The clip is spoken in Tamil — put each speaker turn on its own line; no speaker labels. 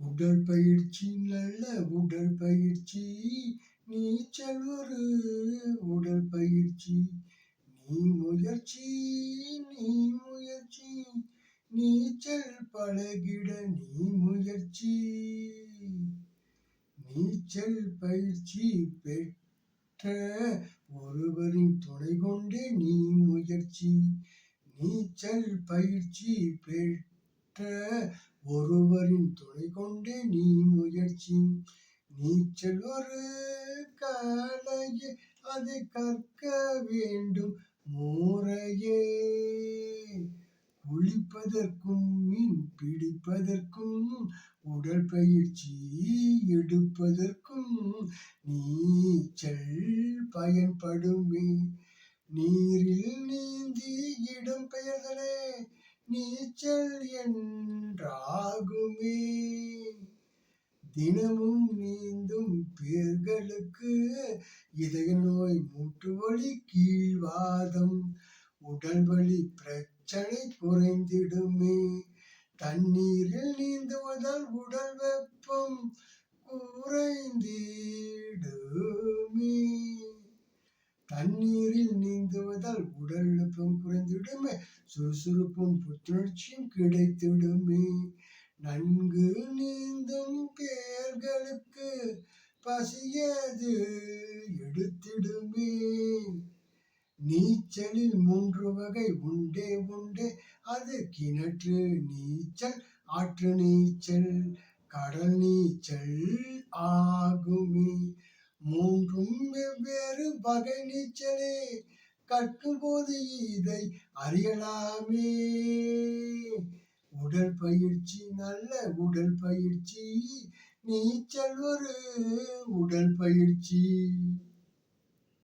உடல் பயிற்சி நல்ல உடல் பயிற்சி நீச்சல் ஒரு உடல் பயிற்சி நீ முயற்சி நீ முயற்சி. நீச்சல் பழகிட நீ முயற்சி. நீச்சல் பயிற்சி பெற்ற ஒருவரின் துணை கொண்டே நீ முயற்சி. நீச்சல் பயிற்சி பெற்ற ஒருவரின் துணை கொண்டு நீ முயற்சி. நீச்சல் ஒரு கலையே அது கற்க வேண்டும். மூறையே குளிப்பதற்கும் மீன் பிடிப்பதற்கும் உடற்பயிற்சி எடுப்பதற்கும் நீச்சல் பயன்படுமே. நீரில் நீந்தி இடம் பெயர்தலே நீச்சல் என்றாகுமே. தினமும் நீந்தும் பேர்களுக்கு இதய நோய் மூட்டு வலி கீழ்வாதம் உடல் வலி பிரச்சனை குறைந்திடுமே. தண்ணீரில் நீந்துவதால் உடல் வெப்பம் குறைந்தே. தண்ணீரில் நீந்துவதால் உடல் வெப்பம் குறைந்துவிடுமே சுறுசுறுப்பும் புத்துணர்ச்சியும் கிடைத்துவிடுமே. நன்கு நீந்தும் பேர்களுக்கு பசியது எடுத்திடுமே. நீச்சலில் மூன்று வகை உண்டே உண்டே அது கிணற்று நீச்சல் ஆற்று நீச்சல் கடல் நீச்சல் ஆகுமே. மூன்றும் வெவ்வேறு வகை நீச்சலே. கற்கும்போது இதை அறியலாமே. உடல் பயிற்சி நல்ல உடல் பயிற்சி. நீச்சல் ஒரு உடல் பயிற்சி.